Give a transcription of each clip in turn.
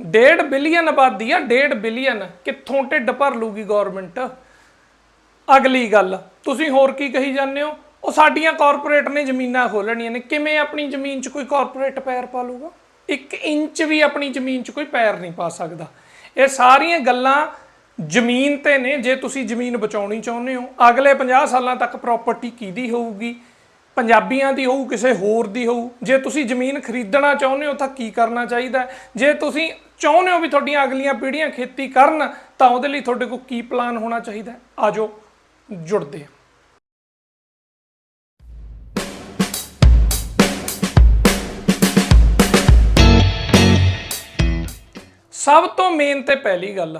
ਡੇਢ ਬਿਲੀਅਨ ਆਬਾਦੀ ਆ, ਡੇਢ ਬਿਲੀਅਨ। ਕਿੱਥੋਂ ਢਿੱਡ ਭਰ ਲੂਗੀ ਗਵਰਨਮੈਂਟ ਅਗਲੀ ਗੱਲ, ਤੁਸੀਂ ਹੋਰ ਕੀ ਕਹੀ ਜਾਂਦੇ ਹੋ? ਉਹ ਸਾਡੀਆਂ ਕਾਰਪੋਰੇਟ ਨੇ ਜ਼ਮੀਨਾਂ ਖੋਲਣੀਆਂ ਨੇ। ਕਿਵੇਂ ਆਪਣੀ ਜ਼ਮੀਨ 'ਚ ਕੋਈ ਕਾਰਪੋਰੇਟ ਪੈਰ ਪਾ ਲੂਗਾ 1 ਇੰਚ ਵੀ ਆਪਣੀ ਜ਼ਮੀਨ 'ਚ ਕੋਈ ਪੈਰ ਨਹੀਂ ਪਾ ਸਕਦਾ। ਇਹ ਸਾਰੀਆਂ ਗੱਲਾਂ ਜ਼ਮੀਨ ਤੇ ਨੇ, ਜੇ ਤੁਸੀਂ ਜ਼ਮੀਨ ਬਚਾਉਣੀ ਚਾਹੁੰਦੇ ਹੋ। ਅਗਲੇ 50 ਸਾਲਾਂ ਤੱਕ ਪ੍ਰਾਪਰਟੀ ਕਿਹਦੀ ਹੋਊਗੀ? ਪੰਜਾਬੀਆਂ ਦੀ ਹੋਊ, ਕਿਸੇ ਹੋਰ ਦੀ ਹੋਊ, ਜੇ ਤੁਸੀਂ ਜ਼ਮੀਨ ਖਰੀਦਣਾ ਚਾਹੁੰਦੇ ਹੋ ਤਾਂ ਕੀ ਕਰਨਾ ਚਾਹੀਦਾ ਜੇ ਤੁਸੀਂ ਚਾਹੁੰਦੇ ਹੋ ਵੀ ਤੁਹਾਡੀਆਂ ਅਗਲੀਆਂ ਪੀੜ੍ਹੀਆਂ ਖੇਤੀ ਕਰਨ, ਤਾਂ ਉਹਦੇ ਲਈ ਤੁਹਾਡੇ ਕੋਲ ਕੀ ਪਲਾਨ ਹੋਣਾ ਚਾਹੀਦਾ ਹੈ? ਆਜੋ, ਜੁੜਦੇ ਹਾਂ ਸਭ ਤੋਂ ਮੇਨ ਤੇ ਪਹਿਲੀ ਗੱਲ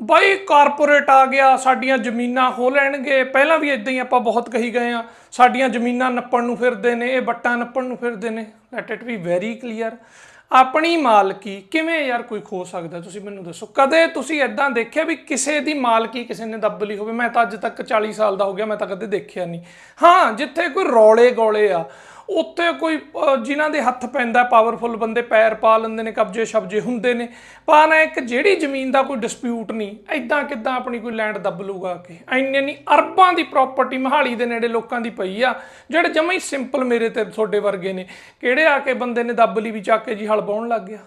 ਬਾਈ ਕਾਰਪੋਰੇਟ ਆ ਗਿਆ, ਸਾਡੀਆਂ ਜ਼ਮੀਨਾਂ ਹੋ ਲੈਣਗੇ। ਪਹਿਲਾਂ ਵੀ ਇਦਾਂ ਹੀ ਆਪਾਂ ਬਹੁਤ ਕਹੀ ਗਏ ਆ, ਸਾਡੀਆਂ ਜ਼ਮੀਨਾਂ ਨੱਪਣ ਨੂੰ ਫਿਰਦੇ ਨੇ, ਇਹ ਬੱਟਾਂ ਨੱਪਣ ਨੂੰ ਫਿਰਦੇ ਨੇ। Let it be very clear ਆਪਣੀ ਮਾਲਕੀ ਕਿਵੇਂ ਯਾਰ ਕੋਈ ਖੋ ਸਕਦਾ? ਤੁਸੀਂ ਮੈਨੂੰ ਦੱਸੋ। ਕਦੇ ਤੁਸੀਂ ਇਦਾਂ ਦੇਖਿਆ ਵੀ ਕਿਸੇ ਦੀ ਮਾਲਕੀ ਕਿਸੇ ਨੇ ਦੱਬ ਲਈ ਹੋਵੇ? ਮੈਂ ਤਾਂ ਅੱਜ ਤੱਕ 40 ਸਾਲ ਦਾ ਹੋ ਗਿਆ, ਮੈਂ ਤਾਂ ਕਦੇ ਦੇਖਿਆ ਨਹੀਂ। ਹਾਂ, ਜਿੱਥੇ ਕੋਈ ਰੌਲੇ ਗੋਲੇ ਆ ਉੱਥੇ ਕੋਈ ਅਹ, ਜਿਨ੍ਹਾਂ ਦੇ ਹੱਥ ਪੈਂਦਾ ਪਾਵਰਫੁਲ ਬੰਦੇ ਪੈਰ ਪਾ ਲੈਂਦੇ ਨੇ ਕਬਜ਼ੇ ਸ਼ਬਜੇ ਹੁੰਦੇ ਨੇ ਪਰ ਨਾ ਇੱਕ ਜਿਹੜੀ ਜ਼ਮੀਨ ਦਾ ਕੋਈ ਡਿਸਪਿਊਟ ਨਹੀਂ ਐਦਾਂ ਕਿੱਦਾਂ ਆਪਣੀ ਕੋਈ ਲੈਂਡ ਦੱਬ ਲੂਗਾ ਕਿ ਇੰਨੇ ਨਹੀਂ ਅਰਬਾਂ ਦੀ ਪ੍ਰਾਪਰਟੀ ਮਹਾਲੀ ਦੇ ਨੇੜੇ ਲੋਕਾਂ ਦੀ ਪਈ ਆ ਜਿਹੜੇ ਜਮਾਂ ਹੀ ਸਿੰਪਲ ਮੇਰੇ ਤੇ ਤੁਹਾਡੇ ਵਰਗੇ ਨੇ। ਕਿਹੜੇ ਆ ਕੇ ਬੰਦੇ ਨੇ ਦੱਬ ਲਈ ਵੀ ਚੱਕ ਕੇ ਜੀ ਹਲ ਬਾਉਣ ਲੱਗ ਗਿਆ?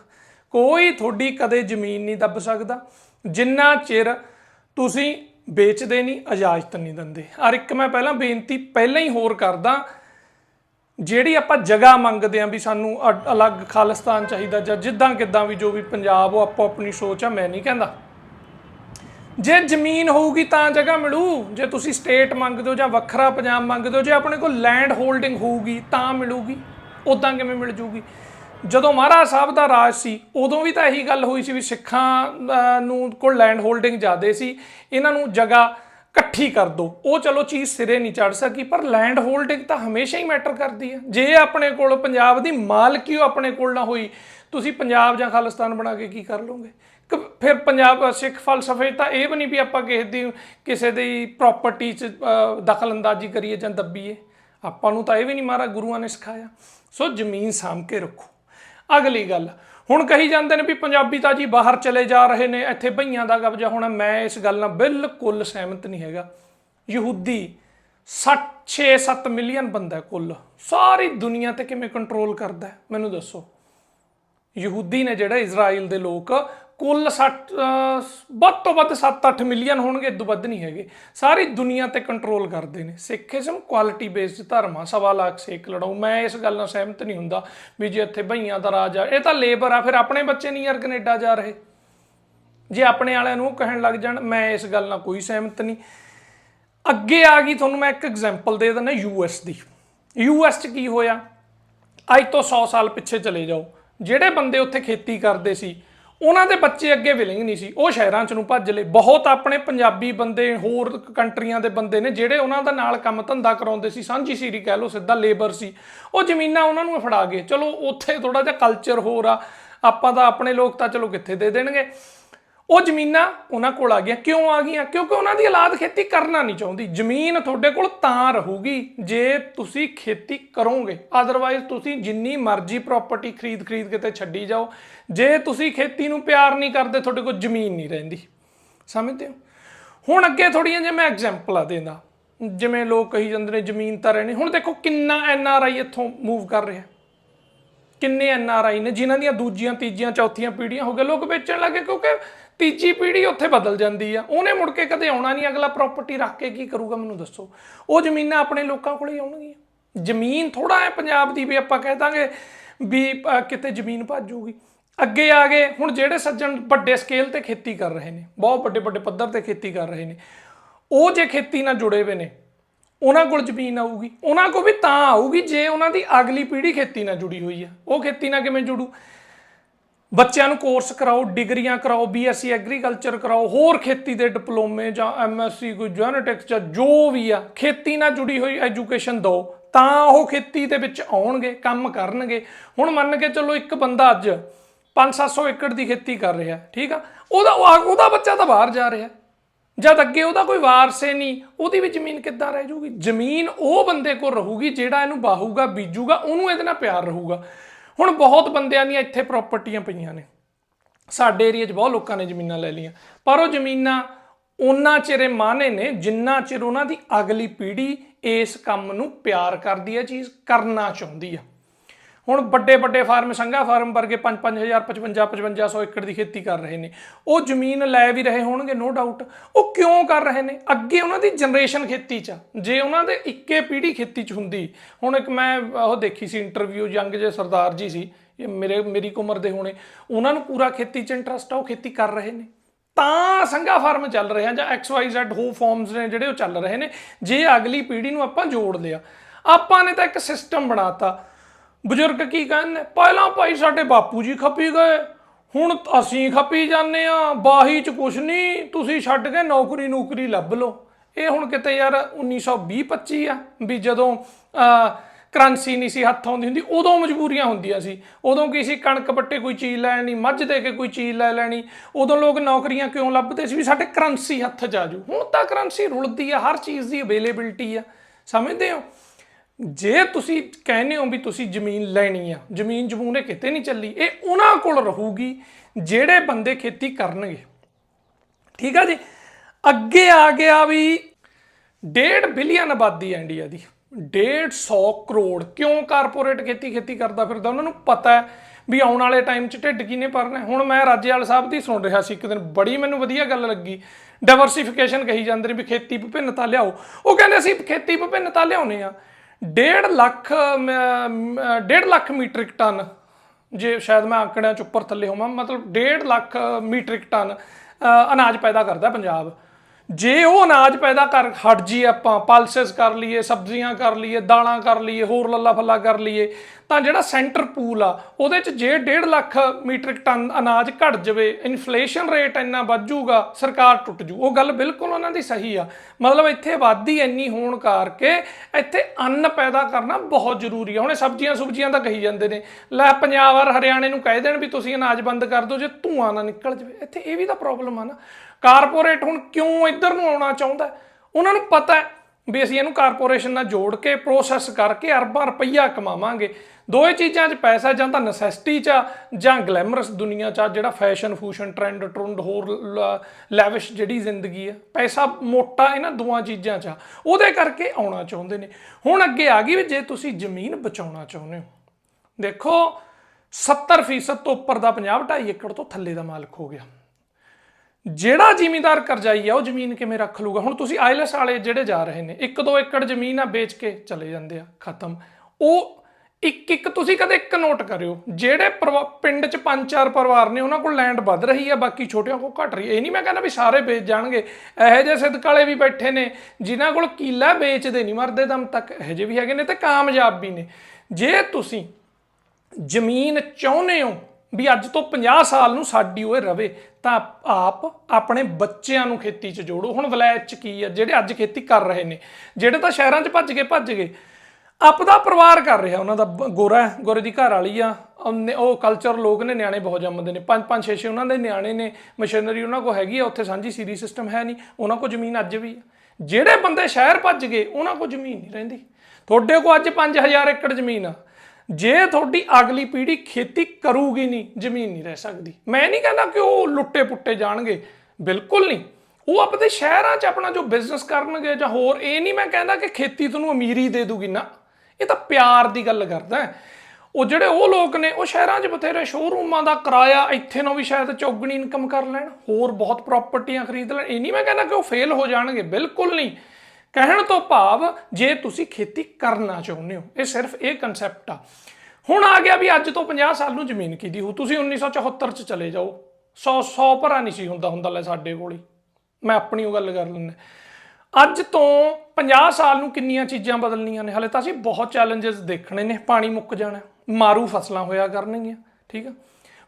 ਕੋਈ ਤੁਹਾਡੀ ਕਦੇ ਜ਼ਮੀਨ ਨਹੀਂ ਦੱਬ ਸਕਦਾ। ਜਿੰਨਾ ਚਿਰ ਤੁਸੀਂ ਵੇਚਦੇ ਨਹੀਂ ਇਜਾਜ਼ਤ ਨਹੀਂ ਦਿੰਦੇ। ਔਰ ਇੱਕ ਮੈਂ ਪਹਿਲਾਂ ਬੇਨਤੀ ਪਹਿਲਾਂ ਹੀ ਹੋਰ ਕਰਦਾ ਜਿਹੜੀ ਆਪਾਂ ਜਗ੍ਹਾ ਮੰਗਦੇ ਆਂ ਵੀ ਸਾਨੂੰ ਅ- ਅਲੱਗ ਖਾਲਿਸਤਾਨ ਚਾਹੀਦਾ ਜਾਂ ਜਿੱਦਾਂ ਕਿੱਦਾਂ ਵੀ ਜੋ ਵੀ ਪੰਜਾਬ ਉਹ ਆਪੋ ਆਪਣੀ ਸੋਚ ਆ, ਮੈਂ ਨਹੀਂ ਕਹਿੰਦਾ। ਜੇ ਜ਼ਮੀਨ ਹੋਊਗੀ ਤਾਂ ਜਗ੍ਹਾ ਮਿਲੂ, ਜੇ ਤੁਸੀਂ ਸਟੇਟ ਮੰਗਦੇ ਹੋ ਜਾਂ ਵੱਖਰਾ ਪੰਜਾਬ ਮੰਗਦੇ ਹੋ, ਜੇ ਆਪਣੇ ਕੋਲ ਲੈਂਡ ਹੋਲਡਿੰਗ ਹੋਊਗੀ ਤਾਂ ਮਿਲੂਗੀ ਉਦਾਂ ਕਿਵੇਂ ਮਿਲ ਜੂਗੀ? ਜਦੋਂ ਮਹਾਰਾਜ ਸਾਹਿਬ ਦਾ ਰਾਜ ਸੀ, ਉਦੋਂ ਵੀ ਤਾਂ ਇਹੀ ਗੱਲ ਹੋਈ ਸੀ ਵੀ ਸਿੱਖਾਂ ਨੂੰ ਕੋਲ ਲੈਂਡ ਹੋਲਡਿੰਗ ਜ਼ਿਆਦੇ ਸੀ, ਇਹਨਾਂ ਨੂੰ ਜਗ੍ਹਾ ਇਕੱਠੀ ਕਰ ਦੋ। ਉਹ ਚਲੋ ਚੀਜ਼ ਸਿਰੇ ਨਹੀਂ ਚੜ ਸਕੀ, ਪਰ ਲੈਂਡ ਹੋਲਡਿੰਗ ਤਾਂ ਹਮੇਸ਼ਾ ਹੀ ਮੈਟਰ ਕਰਦੀ ਹੈ। ਜੇ ਆਪਣੇ ਕੋਲ ਪੰਜਾਬ ਦੀ ਮਾਲਕੀ ਆਪਣੇ ਕੋਲ ਨਾ ਹੋਈ, ਤੁਸੀਂ ਪੰਜਾਬ ਜਾਂ ਖਾਲਿਸਤਾਨ ਬਣਾ ਕੇ ਕੀ ਕਰ ਲਓਗੇ? ਕ- ਫਿਰ ਪੰਜਾਬ, ਸਿੱਖ ਫਲਸਫੇ ਤਾਂ ਇਹ ਵੀ ਨਹੀਂ ਵੀ ਆਪਾਂ ਕਿਸੇ ਦੀ ਕਿਸੇ ਦੀ ਪ੍ਰਾਪਰਟੀ 'ਚ ਦਖਲਅੰਦਾਜ਼ੀ ਕਰੀਏ ਜਾਂ ਦੱਬੀਏ। ਆਪਾਂ ਨੂੰ ਤਾਂ ਇਹ ਵੀ ਨਹੀਂ ਮਾਰਾ ਗੁਰੂਆਂ ਨੇ ਸਿਖਾਇਆ। ਸੋ ਜ਼ਮੀਨ ਸਾਂਭ ਕੇ ਰੱਖੋ। ਅਗਲੀ ਗੱਲ ਹੁਣ ਕਹੀ ਜਾਂਦੇ ਨੇ ਵੀ ਪੰਜਾਬੀ ਤਾਂ ਜੀ ਬਾਹਰ ਚਲੇ ਜਾ ਰਹੇ ਨੇ, ਇੱਥੇ ਭਈਆਂ ਦਾ ਕਬਜ਼ਾ। ਹੋਣਾ ਮੈਂ ਇਸ ਗੱਲ ਨਾਲ ਬਿਲਕੁਲ ਸਹਿਮਤ ਨਹੀਂ ਹੈਗਾ। ਯਹੂਦੀ 6-7 ਮਿਲੀਅਨ ਬੰਦਾ ਕੁੱਲ। ਸਾਰੀ ਦੁਨੀਆ ਤੇ ਕਿਵੇਂ ਕੰਟਰੋਲ ਕਰਦਾ ਮੈਨੂੰ ਦੱਸੋ। ਯਹੂਦੀ ਨੇ ਜਿਹੜਾ ਇਜ਼ਰਾਈਲ ਦੇ ਲੋਕ ਕੁੱਲ 60 ਵੱਧ ਤੋਂ ਵੱਧ 7-8 ਮਿਲੀਅਨ ਹੋਣਗੇ ਇਦੋਂ ਵੱਧ ਨਹੀਂ ਹੈਗੇ। ਸਾਰੀ ਦੁਨੀਆ ਤੇ ਕੰਟਰੋਲ ਕਰਦੇ ਨੇ। ਸਿੱਖੀਜ਼ਮ ਕੁਆਲਿਟੀ ਬੇਸਡ ਧਰਮ ਆ। ਸਵਾ ਲੱਖ ਸੇਕ ਲੜਾਉ ਮੈਂ ਇਸ ਗੱਲ ਨਾਲ ਸਹਿਮਤ ਨਹੀਂ ਹੁੰਦਾ ਵੀ ਜੇ ਇੱਥੇ ਭਈਆਂ ਦਾ ਰਾਜ ਆ, ਇਹ ਤਾਂ ਲੇਬਰ ਆ। ਫਿਰ ਆਪਣੇ ਬੱਚੇ ਨਹੀਂ ਯਾਰ ਕੈਨੇਡਾ ਜਾ ਰਹੇ। ਜੇ ਆਪਣੇ ਵਾਲਿਆਂ ਨੂੰ ਕਹਿਣ ਲੱਗ ਜਾਣ, ਮੈਂ ਇਸ ਗੱਲ ਨਾਲ ਕੋਈ ਸਹਿਮਤ ਨਹੀਂ। ਅੱਗੇ ਆ ਗਈ, ਤੁਹਾਨੂੰ ਮੈਂ ਇੱਕ ਐਗਜ਼ਾਮਪਲ ਦੇ ਦਿੰਦਾ ਯੂਐਸ ਦੀ। ਯੂਐਸ 'ਚ ਕੀ ਹੋਇਆ? ਅੱਜ ਤੋਂ 100 ਸਾਲ ਪਿੱਛੇ ਚਲੇ ਜਾਓ। ਜਿਹੜੇ ਬੰਦੇ ਉੱਥੇ ਖੇਤੀ ਕਰਦੇ ਸੀ ਉਹਨਾਂ ਦੇ ਬੱਚੇ ਅੱਗੇ ਵਿਲਿੰਗ ਨਹੀਂ ਸੀ। ਉਹ ਸ਼ਹਿਰਾਂ 'ਚ ਨੂੰ ਭੱਜ ਲਏ। ਬਹੁਤ ਆਪਣੇ ਪੰਜਾਬੀ ਬੰਦੇ, ਹੋਰ ਕੰਟਰੀਆਂ ਦੇ ਬੰਦੇ ਨੇ ਜਿਹੜੇ ਉਹਨਾਂ ਦਾ ਨਾਲ ਕੰਮ ਧੰਦਾ ਕਰਾਉਂਦੇ ਸੀ। ਸਾਂਝੀ ਸੀਰੀ ਕਹਿ ਲਓ, ਸਿੱਧਾ ਲੇਬਰ ਸੀ। ਉਹ ਜ਼ਮੀਨਾਂ ਉਹਨਾਂ ਨੂੰ ਫੜਾ ਗਏ। ਚਲੋ, ਉੱਥੇ ਥੋੜਾ ਜਿਹਾ ਕਲਚਰ ਹੋਰ ਆ। ਆਪਾਂ ਤਾਂ ਆਪਣੇ ਲੋਕ ਤਾਂ ਚਲੋ ਕਿੱਥੇ ਦੇ ਦੇਣਗੇ? ਉਹ ਜ਼ਮੀਨਾਂ ਉਹਨਾਂ ਕੋਲ ਆ ਗਈਆਂ। ਕਿਉਂ ਆ ਗਈਆਂ? ਕਿਉਂਕਿ ਉਹਨਾਂ ਦੀ ਔਲਾਦ ਖੇਤੀ ਕਰਨਾ ਨਹੀਂ ਚਾਹੁੰਦੀ। ਜ਼ਮੀਨ ਤੁਹਾਡੇ ਕੋਲ ਤਾਂ ਰਹੂਗੀ ਜੇ ਤੁਸੀਂ ਖੇਤੀ ਕਰੋਗੇ। ਆਦਰਵਾਈਜ਼ ਤੁਸੀਂ ਜਿੰਨੀ ਮਰਜ਼ੀ ਪ੍ਰਾਪਰਟੀ ਖਰੀਦ ਖਰੀਦ ਕੇ ਤੇ ਛੱਡੀ ਜਾਓ। ਜੇ ਤੁਸੀਂ ਖੇਤੀ ਨੂੰ ਪਿਆਰ ਨਹੀਂ ਕਰਦੇ, ਤੁਹਾਡੇ ਕੋਲ ਜ਼ਮੀਨ ਨਹੀਂ ਰਹਿੰਦੀ। ਸਮਝਦੇ ਹੋ? ਹੁਣ ਅੱਗੇ ਥੋੜੀਆਂ ਜਿਹਾ ਮੈਂ ਐਗਜ਼ਾਮਪਲਾਂ ਦੇਂਦਾ ਜਿਵੇਂ ਲੋਕ ਕਹੀ ਜਾਂਦੇ ਨੇ, ਜ਼ਮੀਨ ਤਾਂ ਰਹਿਣੀ। ਹੁਣ ਦੇਖੋ ਕਿੰਨਾ ਐਨ ਆਰ ਆਈ ਇੱਥੋਂ ਮੂਵ ਕਰ ਰਿਹਾ। ਕਿੰਨੇ ਐਨ ਆਰ ਆਈ ਨੇ, ਜਿਨ੍ਹਾਂ ਦੀਆਂ ਦੂਜੀਆਂ, ਤੀਜੀਆਂ, ਚੌਥੀਆਂ ਪੀੜ੍ਹੀਆਂ ਹੋ ਗਏ ਲੋਕ ਵੇਚਣ ਲੱਗੇ ਕਿਉਂਕਿ ਤੀਜੀ ਪੀੜ੍ਹੀ ਉੱਥੇ ਬਦਲ ਜਾਂਦੀ ਆ। ਉਹਨੇ ਮੁੜ ਕੇ ਕਦੇ ਆਉਣਾ ਨਹੀਂ, ਅਗਲਾ ਪ੍ਰਾਪਰਟੀ ਰੱਖ ਕੇ ਕੀ ਕਰੂਗਾ ਮੈਨੂੰ ਦੱਸੋ। ਉਹ ਜ਼ਮੀਨਾਂ ਆਪਣੇ ਲੋਕਾਂ ਕੋਲੇ ਹੀ ਆਉਣਗੀਆਂ। ਜ਼ਮੀਨ ਥੋੜਾ ਹੈ ਪੰਜਾਬ ਦੀ ਵੀ ਆਪਾਂ ਕਹਿ ਦਾਂਗੇ ਵੀ ਕਿਤੇ ਜ਼ਮੀਨ ਭਾਜੂਗੀ। ਅੱਗੇ ਆ ਗਏ, ਹੁਣ ਜਿਹੜੇ ਸੱਜਣ ਵੱਡੇ ਸਕੇਲ ਤੇ ਖੇਤੀ ਕਰ ਰਹੇ ਨੇ, ਬਹੁਤ ਵੱਡੇ ਵੱਡੇ ਪੱਧਰ ਤੇ ਖੇਤੀ ਕਰ ਰਹੇ ਨੇ, ਉਹ ਜੇ ਖੇਤੀ ਨਾਲ ਜੁੜੇ ਹੋਏ ਨੇ, ਉਹਨਾਂ ਕੋਲ ਜ਼ਮੀਨ ਆਊਗੀ। ਉਹਨਾਂ ਕੋਲ ਵੀ ਤਾਂ ਆਊਗੀ ਜੇ ਉਹਨਾਂ ਦੀ ਅਗਲੀ ਪੀੜ੍ਹੀ ਖੇਤੀ ਨਾਲ ਜੁੜੀ ਹੋਈ ਹੈ ਉਹ ਖੇਤੀ ਨਾਲ ਕਿਵੇਂ ਜੁੜੂ? ਬੱਚਿਆਂ ਨੂੰ ਕੋਰਸ ਕਰਾਓ, ਡਿਗਰੀਆਂ ਕਰਾਓ ਬੀਐਸਸੀ ਐਗਰੀਕਲਚਰ ਕਰਾਓ, ਹੋਰ ਖੇਤੀ ਦੇ ਡਿਪਲੋਮੇ ਜਾਂ ਐਮਐਸਸੀ ਕੋਈ ਜੈਨੇਟਿਕਸ ਜਾਂ ਜੋ ਵੀ ਆ, ਖੇਤੀ ਨਾਲ ਜੁੜੀ ਹੋਈ ਐਜੂਕੇਸ਼ਨ ਦਿਓ, ਤਾਂ ਉਹ ਖੇਤੀ ਦੇ ਵਿੱਚ ਆਉਣਗੇ, ਕੰਮ ਕਰਨਗੇ। ਹੁਣ ਮੰਨ ਕੇ ਚੱਲੋ ਇੱਕ ਬੰਦਾ ਅੱਜ 5-700 ਏਕੜ ਦੀ ਖੇਤੀ ਕਰ ਰਿਹਾ, ਠੀਕ ਆ? ਉਹਦਾ ਉਹਦਾ ਬੱਚਾ ਤਾਂ ਬਾਹਰ ਜਾ ਰਿਹਾ। ਜਦ ਅੱਗੇ ਉਹਦਾ ਕੋਈ ਵਾਰਸੇ ਨਹੀਂ, ਉਹਦੀ ਵੀ ਜ਼ਮੀਨ ਕਿੱਦਾਂ ਰਹਿ ਜਾਊਗੀ ਜ਼ਮੀਨ ਉਹ ਬੰਦੇ ਕੋਲ ਰਹੂਗੀ ਜਿਹੜਾ ਇਹਨੂੰ ਬਾਹੂਗਾ, ਬੀਜੂਗਾ, ਉਹਨੂੰ ਇਹਦੇ ਨਾਲ ਪਿਆਰ ਰਹੂਗਾ। ਹੁਣ ਬਹੁਤ ਬੰਦਿਆਂ ਦੀਆਂ ਇੱਥੇ ਪ੍ਰਾਪਰਟੀਆਂ ਪਈਆਂ ਨੇ। ਸਾਡੇ ਏਰੀਆ 'ਚ ਬਹੁਤ ਲੋਕਾਂ ਨੇ ਜ਼ਮੀਨਾਂ ਲੈ ਲਈਆਂ। ਪਰ ਉਹ ਜ਼ਮੀਨਾਂ ਉਹਨਾਂ ਚਿਰੇ ਮਾਨੇ ਨੇ ਜਿੰਨਾ ਚਿਰ ਉਹਨਾਂ ਦੀ ਅਗਲੀ ਪੀੜ੍ਹੀ ਇਸ ਕੰਮ ਨੂੰ ਪਿਆਰ ਕਰਦੀ ਹੈ, ਚੀਜ਼ ਕਰਨਾ ਚਾਹੁੰਦੀ ਆ। ਹੁਣ ਵੱਡੇ ਵੱਡੇ ਫਾਰਮ, ਸੰਘਾ ਫਾਰਮ ਵਰਗੇ 5-5000 55 5500 ਏਕੜ ਦੀ ਖੇਤੀ ਕਰ ਰਹੇ ਨੇ। ਉਹ ਜ਼ਮੀਨ ਲੈ ਵੀ ਰਹੇ ਹੋਣਗੇ ਨੋ ਡਾਊਟ ਉਹ ਕਿਉਂ ਕਰ ਰਹੇ ਨੇ? ਅੱਗੇ ਉਹਨਾਂ ਦੀ ਜਨਰੇਸ਼ਨ ਖੇਤੀ 'ਚ ਜੇ ਉਹਨਾਂ ਦੇ ਇੱਕੇ ਪੀੜ੍ਹੀ ਖੇਤੀ 'ਚ ਹੁੰਦੀ, ਹੁਣ ਇੱਕ ਮੈਂ ਉਹ ਦੇਖੀ ਸੀ ਇੰਟਰਵਿਊ ਯੰਗ ਜੇ ਸਰਦਾਰ ਜੀ ਸੀ, ਇਹ ਮੇਰੇ, ਮੇਰੀ ਉਮਰ ਦੇ ਹੋਣੇ, ਉਹਨਾਂ ਨੂੰ ਪੂਰਾ ਖੇਤੀ 'ਚ ਇੰਟਰਸਟ ਆ, ਉਹ ਖੇਤੀ ਕਰ ਰਹੇ ਨੇ। ਤਾਂ ਸੰਘਾ ਫਾਰਮ ਚੱਲ ਰਿਹਾ ਜਾਂ XYZ ਹੋ ਫਾਰਮਸ ਨੇ ਜਿਹੜੇ ਉਹ ਚੱਲ ਰਹੇ ਨੇ, ਜੇ ਅਗਲੀ ਪੀੜ੍ਹੀ ਨੂੰ ਆਪਾਂ ਜੋੜ ਲਿਆ। ਆਪਾਂ ਨੇ ਤਾਂ ਇੱਕ ਸਿਸਟਮ ਬਣਾਤਾ। ਬਜ਼ੁਰਗ ਕੀ ਕਹਿੰਦੇ? ਪਹਿਲਾਂ ਭਾਈ ਸਾਡੇ ਬਾਪੂ ਜੀ ਖੱਪੀ ਗਏ, ਹੁਣ ਅਸੀਂ ਖੱਪੀ ਜਾਂਦੇ ਆ ਬਾਹੀ ਚ ਕੁਛ ਨਹੀਂ, ਤੁਸੀਂ ਛੱਡ ਕੇ ਨੌਕਰੀ ਨੌਕਰੀ ਲੱਭ ਲਓ। ਇਹ ਹੁਣ ਕਿਤੇ ਯਾਰ 1920 25 ਆ, ਵੀ ਜਦੋਂ ਕਰੰਸੀ ਨਹੀਂ ਸੀ ਹੱਥ ਆਉਂਦੀ ਹੁੰਦੀ, ਉਦੋਂ ਮਜਬੂਰੀਆਂ ਹੁੰਦੀਆਂ ਸੀ। ਉਦੋਂ ਕੀ ਸੀ, ਕਣਕ ਪੱਟੇ ਕੋਈ ਚੀਜ਼ ਲੈ ਲੈਣੀ, ਮੱਝ ਦੇ ਕੇ ਕੋਈ ਚੀਜ਼ ਲੈ ਲੈਣੀ, ਉਦੋਂ ਲੋਕ ਨੌਕਰੀਆਂ ਕਿਉਂ ਲੱਭਦੇ ਸੀ ਵੀ ਸਾਡੇ ਕਰੰਸੀ ਹੱਥ 'ਚ ਆ ਜਾਊ ਹੁਣ ਤਾਂ ਕਰੰਸੀ ਰੁਲਦੀ ਆ, ਹਰ ਚੀਜ਼ ਦੀ ਅਵੇਲੇਬਿਲਟੀ ਆ। ਸਮਝਦੇ ਹੋ? ਜੇ ਤੁਸੀਂ ਕਹਿੰਦੇ ਹੋ ਵੀ ਤੁਸੀਂ ਜ਼ਮੀਨ ਲੈਣੀ ਆ, ਜ਼ਮੀਨ ਜਮੂਨੇ ਕਿਤੇ ਨਹੀਂ ਚੱਲੀ, ਇਹ ਉਹਨਾਂ ਕੋਲ ਰਹੂਗੀ ਜਿਹੜੇ ਬੰਦੇ ਖੇਤੀ ਕਰਨਗੇ। ਠੀਕ ਆ ਜੀ? ਅੱਗੇ ਆ ਗਿਆ ਵੀ 1.5 ਬਿਲੀਅਨ ਆਬਾਦੀ ਹੈ ਇੰਡੀਆ ਦੀ। 150 ਕਰੋੜ। ਕਿਉਂ ਕਾਰਪੋਰੇਟ ਖੇਤੀ ਖੇਤੀ ਕਰਦਾ ਫਿਰਦਾ? ਉਹਨਾਂ ਨੂੰ ਪਤਾ ਹੈ ਵੀ ਆਉਣ ਵਾਲੇ ਟਾਈਮ 'ਚ ਢਿੱਡ ਕਿਨੇ ਭਰਨਾ ਹੁਣ ਮੈਂ ਰਾਜੇਵਾਲ ਸਾਹਿਬ ਦੀ ਸੁਣ ਰਿਹਾ ਸੀ, ਇੱਕ ਦਿਨ ਬੜੀ ਮੈਨੂੰ ਵਧੀਆ ਗੱਲ ਲੱਗੀ। ਡਾਈਵਰਸਿਫਿਕੇਸ਼ਨ ਕਹੀ ਜਾਂਦੇ ਨੇ ਵੀ ਖੇਤੀ ਵਿਭਿੰਨਤਾ ਲਿਆਓ। ਉਹ ਕਹਿੰਦੇ ਅਸੀਂ ਖੇਤੀ ਵਿਭਿੰਨਤਾ ਲਿਆਉਨੇ ਆ। ਡੇਢ ਲੱਖ ਡੇਢ ਲੱਖ ਮੀਟ੍ਰਿਕ ਟਨ, ਜੇ ਸ਼ਾਇਦ ਮੈਂ ਆંકੜਿਆਂ ਚ ਉੱਪਰ ਥੱਲੇ ਹੋਵਾਂ, ਮਤਲਬ ਡੇਢ ਲੱਖ ਮੀਟ੍ਰਿਕ ਟਨ ਅਨਾਜ ਪੈਦਾ ਕਰਦਾ ਪੰਜਾਬ। ਜੇ ਉਹ ਅਨਾਜ ਪੈਦਾ ਕਰ, ਹਟ ਜੀ ਆਪਾਂ ਪਲਸਸ ਕਰ ਲਈਏ, ਸਬਜ਼ੀਆਂ ਕਰ ਲਈਏ, ਦਾਲਾਂ ਕਰ ਲਈਏ, ਹੋਰ ਲੱਲਾ ਫੱਲਾ ਕਰ ਲਈਏ, ਤਾਂ ਜਿਹੜਾ ਸੈਂਟਰ ਪੂਲ ਆ, ਉਹਦੇ ਚ ਜੇ 1.5 ਲੱਖ ਮੀਟ੍ਰਿਕ ਟਨ ਅਨਾਜ ਘਟ ਜਾਵੇ ਇਨਫਲੇਸ਼ਨ ਰੇਟ ਇੰਨਾ ਵੱਧ ਜਾਊਗਾ, ਸਰਕਾਰ ਟੁੱਟ ਜੂ ਉਹ ਗੱਲ ਬਿਲਕੁਲ ਉਹਨਾਂ ਦੀ ਸਹੀ ਆ। ਮਤਲਬ ਇੱਥੇ ਵਾਧੀ ਇੰਨੀ ਹੋਣ ਕਰਕੇ ਇੱਥੇ ਅੰਨ ਪੈਦਾ ਕਰਨਾ ਬਹੁਤ ਜ਼ਰੂਰੀ ਆ। ਹੁਣ ਇਹ ਸਬਜ਼ੀਆਂ ਸੁਬਜ਼ੀਆਂ ਤਾਂ ਕਹੀ ਜਾਂਦੇ ਨੇ, ਲੈ ਪੰਜਾਬ ਔਰ ਹਰਿਆਣੇ ਨੂੰ ਕਹਿ ਦੇਣ ਵੀ ਤੁਸੀਂ ਅਨਾਜ ਬੰਦ ਕਰ ਦਿਓ, ਜੇ ਧੂਆਂ ਨਾ ਨਿਕਲ ਜਾਵੇ। ਇੱਥੇ ਇਹ ਵੀ ਤਾਂ ਪ੍ਰੋਬਲਮ ਆ ਨਾ। ਕਾਰਪੋਰੇਟ ਹੁਣ ਕਿਉਂ ਇੱਧਰ ਨੂੰ ਆਉਣਾ ਚਾਹੁੰਦਾ ਉਹਨਾਂ ਨੂੰ ਪਤਾ ਵੀ ਅਸੀਂ ਇਹਨੂੰ ਕਾਰਪੋਰੇਸ਼ਨ ਨਾਲ ਜੋੜ ਕੇ ਪ੍ਰੋਸੈਸ ਕਰਕੇ ਅਰਬਾਂ ਰੁਪਈਆ ਕਮਾਵਾਂਗੇ। ਦੋਏ ਚੀਜ਼ਾਂ 'ਚ ਪੈਸਾ ਜਾਂ ਤਾਂ ਨੈਸੈਸਿਟੀ 'ਚ ਆ ਜਾਂ ਗਲੈਮਰਸ ਦੁਨੀਆ 'ਚ ਆ, ਜਿਹੜਾ ਫੈਸ਼ਨ ਫੂਸ਼ਨ ਟ੍ਰੈਂਡ ਟਰੁੰਡ ਹੋਰ ਲੈਵਿਸ਼ ਜਿਹੜੀ ਜ਼ਿੰਦਗੀ ਆ, ਪੈਸਾ ਮੋਟਾ ਇਹਨਾਂ ਦੋਆਂ ਚੀਜ਼ਾਂ 'ਚ ਆ, ਉਹਦੇ ਕਰਕੇ ਆਉਣਾ ਚਾਹੁੰਦੇ ਨੇ। ਹੁਣ ਅੱਗੇ ਆ ਗਈ ਵੀ ਜੇ ਤੁਸੀਂ ਜ਼ਮੀਨ ਬਚਾਉਣਾ ਚਾਹੁੰਦੇ ਹੋ, ਦੇਖੋ 70% ਤੋਂ ਉੱਪਰ ਦਾ ਪੰਜਾਬ 2.5 ਏਕੜ ਤੋਂ ਥੱਲੇ ਦਾ ਮਾਲਕ ਹੋ ਗਿਆ। ਜਿਹੜਾ ਜ਼ਿਮੀਂਦਾਰ ਕਰਜ਼ਾਈ ਆ, ਉਹ ਜ਼ਮੀਨ ਕਿਵੇਂ ਰੱਖ ਲੂਗਾ ਹੁਣ ਤੁਸੀਂ ਆਇਲਸ ਵਾਲੇ ਜਿਹੜੇ ਜਾ ਰਹੇ ਨੇ, ਇੱਕ ਦੋ ਏਕੜ ਜ਼ਮੀਨ ਆ, ਵੇਚ ਕੇ ਚਲੇ ਜਾਂਦੇ ਆ, ਖਤਮ। ਉਹ ਇੱਕ ਇੱਕ ਤੁਸੀਂ ਕਦੇ ਇੱਕ ਨੋਟ ਕਰਿਓ, ਜਿਹੜੇ ਪਰਿਵਾ- ਪਿੰਡ 'ਚ ਪੰਜ ਚਾਰ ਪਰਿਵਾਰ ਨੇ, ਉਹਨਾਂ ਕੋਲ ਲੈਂਡ ਵੱਧ ਰਹੀ ਆ, ਬਾਕੀ ਛੋਟਿਆਂ ਕੋਲ ਘਟ ਰਹੀ ਹੈ ਇਹ ਨਹੀਂ ਮੈਂ ਕਹਿੰਦਾ ਵੀ ਸਾਰੇ ਵੇਚ ਜਾਣਗੇ। ਇਹੋ ਜਿਹੇ ਸਿੱਧਕਾਲੇ ਵੀ ਬੈਠੇ ਨੇ, ਜਿਨ੍ਹਾਂ ਕੋਲ ਕੀਲਾ ਵੇਚਦੇ ਨਹੀਂ, ਮਰਦੇ ਦਮ ਤੱਕ। ਇਹੋ ਜਿਹੇ ਵੀ ਹੈਗੇ ਨੇ ਤੇ ਕਾਮਯਾਬ ਵੀ ਨੇ। ਜੇ ਤੁਸੀਂ ਜ਼ਮੀਨ ਚਾਹੁੰਦੇ ਹੋ ਵੀ ਅੱਜ ਤੋਂ 50 ਸਾਲ ਨੂੰ ਸਾਡੀ ਉਹ ਰਵੇ, ਤਾਂ ਆਪ ਆਪਣੇ ਬੱਚਿਆਂ ਨੂੰ ਖੇਤੀ 'ਚ ਜੋੜੋ। ਹੁਣ ਵਲਾਇਤ 'ਚ ਕੀ ਆ, ਜਿਹੜੇ ਅੱਜ ਖੇਤੀ ਕਰ ਰਹੇ ਨੇ, ਜਿਹੜੇ ਤਾਂ ਸ਼ਹਿਰਾਂ 'ਚ ਭੱਜ ਕੇ ਭੱਜ ਗਏ। ਆਪਦਾ ਪਰਿਵਾਰ ਕਰ ਰਿਹਾ ਉਹਨਾਂ ਦਾ ਬ- ਗੋਰਾ, ਗੋਰੇ ਦੀ ਘਰ ਵਾਲੀ ਆ। ਉਹ ਕਲਚਰ ਲੋਕ ਨੇ, ਨਿਆਣੇ ਬਹੁਤ ਜੰਮਦੇ ਨੇ। ਪੰਜ ਪੰਜ, ਛੇ ਛੇ ਉਹਨਾਂ ਦੇ ਨਿਆਣੇ ਨੇ, ਮਸ਼ੀਨਰੀ ਉਹਨਾਂ ਕੋ ਹੈਗੀ ਆ, ਉੱਥੇ ਸਾਂਝੀ ਸੀਰੀ ਸਿਸਟਮ ਹੈ ਨਹੀਂ, ਉਹਨਾਂ ਕੋ ਜ਼ਮੀਨ ਅੱਜ ਵੀ ਆ। ਜਿਹੜੇ ਬੰਦੇ ਸ਼ਹਿਰ ਭੱਜ ਗਏ, ਉਹਨਾਂ ਕੋ ਜ਼ਮੀਨ ਨਹੀਂ ਰਹਿੰਦੀ। ਤੁਹਾਡੇ ਕੋ ਅੱਜ 5000 ਏਕੜ ਜ਼ਮੀਨ ਆ। ਜੇ ਤੁਹਾਡੀ ਅਗਲੀ ਪੀੜ੍ਹੀ ਖੇਤੀ ਕਰੂਗੀ ਨਹੀਂ, ਜ਼ਮੀਨ ਨਹੀਂ ਰਹਿ ਸਕਦੀ। ਮੈਂ ਨਹੀਂ ਕਹਿੰਦਾ ਕਿ ਉਹ ਲੁੱਟੇ ਪੁੱਟੇ ਜਾਣਗੇ। ਬਿਲਕੁਲ ਨਹੀਂ। ਉਹ ਆਪਣੇ ਸ਼ਹਿਰਾਂ 'ਚ ਆਪਣਾ ਜੋ ਬਿਜ਼ਨਸ ਕਰਨਗੇ ਜਾਂ ਹੋਰ, ਇਹ ਨਹੀਂ ਮੈਂ ਕਹਿੰਦਾ ਕਿ ਖੇਤੀ ਤੁਹਾਨੂੰ ਅਮੀਰੀ ਦੇ ਦੂਗੀ। ਨਾ। ਇਹ ਤਾਂ ਪਿਆਰ ਦੀ ਗੱਲ ਕਰਦਾ ਉਹ ਜਿਹੜੇ ਉਹ ਲੋਕ ਨੇ, ਉਹ ਸ਼ਹਿਰਾਂ 'ਚ ਬਥੇਰੇ ਸ਼ੋਰੂਮਾਂ ਦਾ ਕਿਰਾਇਆ ਇੱਥੇ ਨੂੰ ਵੀ ਸ਼ਾਇਦ ਚੌਗਣੀ ਇਨਕਮ ਕਰ ਲੈਣ, ਹੋਰ ਬਹੁਤ ਪ੍ਰਾਪਰਟੀਆਂ ਖਰੀਦ ਲੈਣ। ਇਹ ਨਹੀਂ ਮੈਂ ਕਹਿੰਦਾ ਕਿ ਉਹ ਫੇਲ ਹੋ ਜਾਣਗੇ। ਬਿਲਕੁਲ ਨਹੀਂ। ਕਹਿਣ ਤੋਂ ਭਾਵ ਜੇ ਤੁਸੀਂ ਖੇਤੀ ਕਰਨਾ ਚਾਹੁੰਦੇ ਹੋ, ਇਹ ਸਿਰਫ ਇਹ ਕਨਸੈਪਟ ਆ। ਹੁਣ ਆ ਗਿਆ ਵੀ ਅੱਜ ਤੋਂ 50 ਸਾਲ ਨੂੰ ਜ਼ਮੀਨ ਕਿਹਦੀ ਹੋ ਤੁਸੀਂ 1974 ਚ ਚਲੇ ਜਾਓ। 100 100 ਭਰਾ ਨਹੀਂ ਸੀ ਹੁੰਦਾ ਹੁੰਦਾ ਲੈ ਸਾਡੇ ਕੋਲ ਹੀ। ਮੈਂ ਆਪਣੀ ਉਹ ਗੱਲ ਕਰ ਲੈਂਦਾ। ਅੱਜ ਤੋਂ 50 ਸਾਲ ਨੂੰ ਕਿੰਨੀਆਂ ਚੀਜ਼ਾਂ ਬਦਲਣੀਆਂ ਨੇ? ਹਲੇ ਤਾਂ ਅਸੀਂ ਬਹੁਤ ਚੈਲੰਜਸ ਦੇਖਣੇ ਨੇ। ਪਾਣੀ ਮੁੱਕ ਜਾਣਾ, ਮਾਰੂ ਫਸਲਾਂ ਹੋਇਆ ਕਰਨਗੀਆਂ, ਠੀਕ ਆ?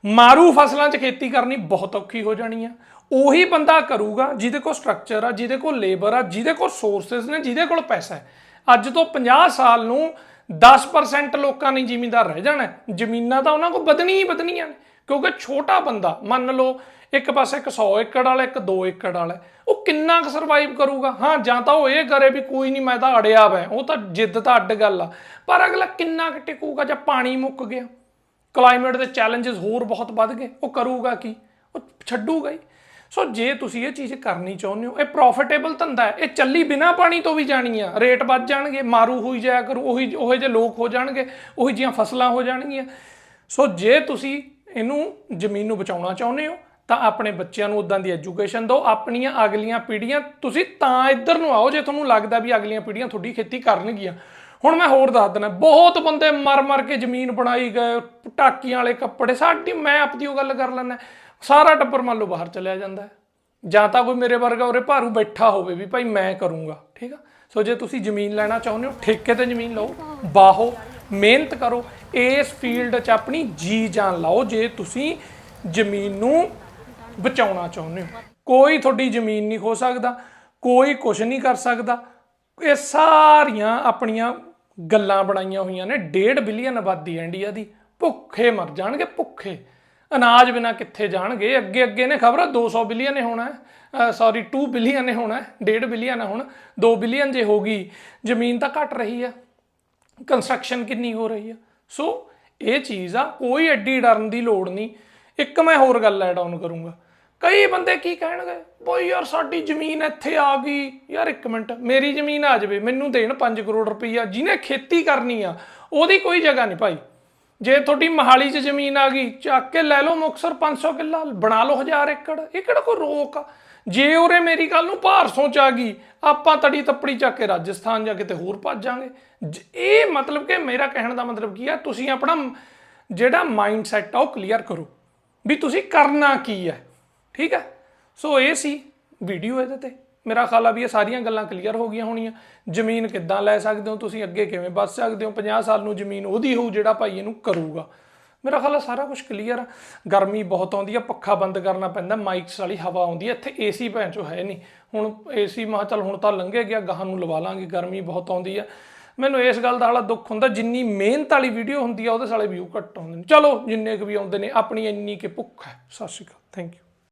ਮਾਰੂ ਫਸਲਾਂ 'ਚ ਖੇਤੀ ਕਰਨੀ ਬਹੁਤ ਔਖੀ ਹੋ ਜਾਣੀ ਆ। ਉਹੀ ਬੰਦਾ ਕਰੂਗਾ ਜਿਹਦੇ ਕੋਲ ਸਟਰਕਚਰ ਆ, ਜਿਹਦੇ ਕੋਲ ਲੇਬਰ ਆ, ਜਿਹਦੇ ਕੋਲ ਸੋਰਸਸ ਨੇ, ਜਿਹਦੇ ਕੋਲ ਪੈਸਾ ਹੈ। ਅੱਜ ਤੋਂ 50 ਸਾਲ ਨੂੰ 10% ਲੋਕਾਂ ਨੇ ਜ਼ਿਮੀਂਦਾਰ ਰਹਿ ਜਾਣਾ ਜ਼ਮੀਨਾਂ ਤਾਂ ਉਹਨਾਂ ਕੋਲ ਵਧਣੀ ਹੀ ਵਧਣੀਆਂ ਨੇ, ਕਿਉਂਕਿ ਛੋਟਾ ਬੰਦਾ, ਮੰਨ ਲਓ ਇੱਕ ਪਾਸੇ ਇੱਕ 100 ਏਕੜ ਵਾਲਾ, ਇੱਕ 2 ਏਕੜ ਵਾਲਾ ਉਹ ਕਿੰਨਾ ਕੁ ਸਰਵਾਈਵ ਕਰੂਗਾ? ਹਾਂ, ਜਾਂ ਤਾਂ ਉਹ ਇਹ ਕਰੇ ਵੀ ਕੋਈ ਨਹੀਂ, ਮੈਂ ਤਾਂ ਅੜਿਆ ਵੈ ਉਹ ਤਾਂ ਜਿੱਦ ਤਾਂ ਅੱਡ ਗੱਲ ਆ। ਪਰ ਅਗਲਾ ਕਿੰਨਾ ਕੁ ਟਿਕੂਗਾ ਜੇ ਪਾਣੀ ਮੁੱਕ ਗਿਆ? ਕਲਾਈਮੇਟ ਦੇ ਚੈਲੰਜਸ ਹੋਰ ਬਹੁਤ ਵੱਧ ਗਏ, ਉਹ ਕਰੂਗਾ ਕੀ? ਉਹ ਛੱਡੂਗਾ ਹੀ। ਸੋ ਜੇ ਤੁਸੀਂ ਇਹ ਚੀਜ਼ ਕਰਨੀ ਚਾਹੁੰਦੇ ਹੋ, ਇਹ ਪ੍ਰੋਫਿਟੇਬਲ ਧੰਦਾ ਹੈ। ਇਹ ਚੱਲੀ ਬਿਨਾ ਪਾਣੀ ਤੋਂ ਵੀ ਜਾਣੀ ਆ। ਰੇਟ ਵੱਧ ਜਾਣਗੇ, ਮਾਰੂ ਹੋਈ ਜਾਇਆ ਕਰੂ, ਉਹੀ ਉਹੇ ਜਿਹੇ ਲੋਕ ਹੋ ਜਾਣਗੇ, ਉਹੀ ਜਿਹੀਆਂ ਫਸਲਾਂ ਹੋ ਜਾਣਗੀਆਂ। ਸੋ ਜੇ ਤੁਸੀਂ ਇਹਨੂੰ ਜ਼ਮੀਨ ਨੂੰ ਬਚਾਉਣਾ ਚਾਹੁੰਦੇ ਹੋ, ਤਾਂ ਆਪਣੇ ਬੱਚਿਆਂ ਨੂੰ ਉਦਾਂ ਦੀ ਐਜੂਕੇਸ਼ਨ ਦਿਓ, ਆਪਣੀਆਂ ਅਗਲੀਆਂ ਪੀੜ੍ਹੀਆਂ, ਤੁਸੀਂ ਤਾਂ ਇੱਧਰ ਨੂੰ ਆਓ, ਜੇ ਤੁਹਾਨੂੰ ਲੱਗਦਾ ਵੀ ਅਗਲੀਆਂ ਪੀੜ੍ਹੀਆਂ ਤੁਹਾਡੀ ਖੇਤੀ ਕਰਨਗੀਆਂ। ਹੁਣ ਮੈਂ ਹੋਰ ਦੱਸ ਦਿੰਦਾ ਬਹੁਤ ਬੰਦੇ ਮਰ ਮਰ ਕੇ ਜ਼ਮੀਨ ਬਣਾਈ ਗਏ, ਟਾਕੀਆਂ ਵਾਲੇ ਕੱਪੜੇ, ਸਾਡੀ, ਮੈਂ ਆਪਦੀ ਉਹ ਗੱਲ ਕਰ ਲੈਣਾ ਸਾਰਾ ਟੱਬਰ ਮੰਨ ਲਓ ਬਾਹਰ ਚਲਿਆ ਜਾਂਦਾ ਹੈ। ਜਾਂ ਤਾਂ ਕੋਈ ਮੇਰੇ ਵਰਗਾ ਉਰੇ ਭਾਰੂ ਬੈਠਾ ਹੋਵੇ ਵੀ ਭਾਈ ਮੈਂ ਕਰੂੰਗਾ, ਠੀਕ ਆ? ਸੋ ਜੇ ਤੁਸੀਂ ਜ਼ਮੀਨ ਲੈਣਾ ਚਾਹੁੰਦੇ ਹੋ, ਠੇਕੇ ਤੇ ਜ਼ਮੀਨ ਲਓ, ਬਾਹੋ, ਮਿਹਨਤ ਕਰੋ, ਇਸ ਫੀਲਡ 'ਚ ਆਪਣੀ ਜੀ ਜਾਨ ਲਾਓ ਜੇ ਤੁਸੀਂ ਜ਼ਮੀਨ ਨੂੰ ਬਚਾਉਣਾ ਚਾਹੁੰਦੇ ਹੋ। ਕੋਈ ਤੁਹਾਡੀ ਜ਼ਮੀਨ ਨਹੀਂ ਖੋ ਸਕਦਾ, ਕੋਈ ਕੁਝ ਨਹੀਂ ਕਰ ਸਕਦਾ। ਇਹ ਸਾਰੀਆਂ ਆਪਣੀਆਂ ਗੱਲਾਂ ਬਣਾਈਆਂ ਹੋਈਆਂ ਨੇ 1.5 ਬਿਲੀਅਨ ਆਬਾਦੀ ਹੈ ਇੰਡੀਆ ਦੀ। ਭੁੱਖੇ ਮਰ ਜਾਣਗੇ, ਭੁੱਖੇ। ਅਨਾਜ ਬਿਨਾ ਕਿੱਥੇ ਜਾਣਗੇ? ਅੱਗੇ ਅੱਗੇ ਨੇ ਖਬਰ 200 ਬਿਲੀਅਨ ਨੇ ਹੋਣਾ ਹੈ ਸੌਰੀ 2 ਬਿਲੀਅਨ ਨੇ ਹੋਣਾ ਹੈ 1.5 ਬਿਲੀਅਨ ਹੈ ਹੁਣ 2 ਬਿਲੀਅਨ ਜੇ ਹੋਗੀ ਜ਼ਮੀਨ ਤਾਂ ਘਟ ਰਹੀ ਆ ਕੰਸਟਰਕਸ਼ਨ ਕਿੰਨੀ ਹੋ ਰਹੀ ਆ। ਸੋ ਇਹ ਚੀਜ਼ ਆ, ਕੋਈ ਐਡੀ ਡਰਨ ਦੀ ਲੋੜ ਨਹੀਂ। ਇੱਕ ਮੈਂ ਹੋਰ ਗੱਲ ਐਡ ਆਨ ਕਰੂੰਗਾ। ਕਈ ਬੰਦੇ ਕੀ ਕਹਿਣਗੇ, ਬਈ ਯਾਰ ਸਾਡੀ ਜ਼ਮੀਨ ਇੱਥੇ ਆ ਗਈ। ਯਾਰ ਇੱਕ ਮਿੰਟ, ਮੇਰੀ ਜ਼ਮੀਨ ਆ ਜਾਵੇ, ਮੈਨੂੰ ਦੇਣ 5 ਕਰੋੜ ਰੁਪਈਆ, ਜਿਹਨੇ ਖੇਤੀ ਕਰਨੀ ਆ, ਉਹਦੀ ਕੋਈ ਜਗ੍ਹਾ ਨਹੀਂ ਭਾਈ। ਜੇ ਤੁਹਾਡੀ ਮਹਾਲੀ 'ਚ ਜ਼ਮੀਨ ਆ ਗਈ, ਚੱਕ ਕੇ ਲੈ ਲਓ ਮੁਕਸਰ 500 ਕਿੱਲਾ, ਬਣਾ ਲਓ 1000 ਏਕੜ। ਇਹ ਕਿਹੜਾ ਕੋਈ ਰੋਕ ਆ? ਜੇ ਉਰੇ ਮੇਰੀ ਗੱਲ ਨੂੰ ਭਾਰਸੋਂ ਚ ਆ ਗਈ, ਆਪਾਂ ਤੜੀ ਤੱਪੜੀ ਚੱਕ ਕੇ ਰਾਜਸਥਾਨ ਜਾਂ ਕਿਤੇ ਹੋਰ ਭੱਜ ਜਾਾਂਗੇ ਜ- ਇਹ ਮਤਲਬ ਕਿ ਮੇਰਾ ਕਹਿਣ ਦਾ ਮਤਲਬ ਕੀ ਆ? ਤੁਸੀਂ ਆਪਣਾ ਜਿਹੜਾ ਮਾਈਂਡ ਸੈਟ ਆ, ਉਹ ਕਲੀਅਰ ਕਰੋ ਵੀ ਤੁਸੀਂ ਕਰਨਾ ਕੀ ਹੈ ਠੀਕ ਹੈ ਸੋ ਇਹ ਸੀ ਵੀਡੀਓ ਇਹਦੇ ਤੇ। ਮੇਰਾ ਖਿਆਲ ਆ ਵੀ ਇਹ ਸਾਰੀਆਂ ਗੱਲਾਂ ਕਲੀਅਰ ਹੋ ਗਈਆਂ ਹੋਣੀਆਂ। ਜ਼ਮੀਨ ਕਿੱਦਾਂ ਲੈ ਸਕਦੇ ਹੋ ਤੁਸੀਂ, ਅੱਗੇ ਕਿਵੇਂ ਵੱਧ ਸਕਦੇ ਹੋ? 50 ਸਾਲ ਨੂੰ ਜ਼ਮੀਨ ਉਹਦੀ ਹੋਊ ਜਿਹੜਾ ਭਾਈ ਇਹਨੂੰ ਕਰੂਗਾ। ਮੇਰਾ ਖਿਆਲ ਆ ਸਾਰਾ ਕੁਝ ਕਲੀਅਰ ਆ। ਗਰਮੀ ਬਹੁਤ ਆਉਂਦੀ ਆ, ਪੱਖਾ ਬੰਦ ਕਰਨਾ ਪੈਂਦਾ ਮਾਈਕਸ ਵਾਲੀ ਹਵਾ ਆਉਂਦੀ ਆ। ਇੱਥੇ ਏਸੀ ਭੈਣ ਚੋ ਹੈ ਨਹੀਂ। ਹੁਣ ਏਸੀ ਮਾ ਚੱਲ ਹੁਣ ਤਾਂ ਲੰਘੇ ਗਿਆ, ਗਾਹਾਂ ਨੂੰ ਲਵਾ ਲਾਂਗੇ, ਗਰਮੀ ਬਹੁਤ ਆਉਂਦੀ ਆ। ਮੈਨੂੰ ਇਸ ਗੱਲ ਦਾ ਹਾਲਾ ਦੁੱਖ ਹੁੰਦਾ, ਜਿੰਨੀ ਮਿਹਨਤ ਵਾਲੀ ਵੀਡੀਓ ਹੁੰਦੀ ਆ, ਉਹਦੇ ਸਾਲੇ ਵਿਊ ਘੱਟ ਆਉਂਦੇ ਨੇ। ਚਲੋ, ਜਿੰਨੇ ਕੁ ਵੀ ਆਉਂਦੇ ਨੇ, ਆਪਣੀ ਇੰਨੀ ਕਿ ਭੁੱਖ ਹੈ। ਸਤਿ ਸ਼੍ਰੀ ਅਕਾਲ। Thank you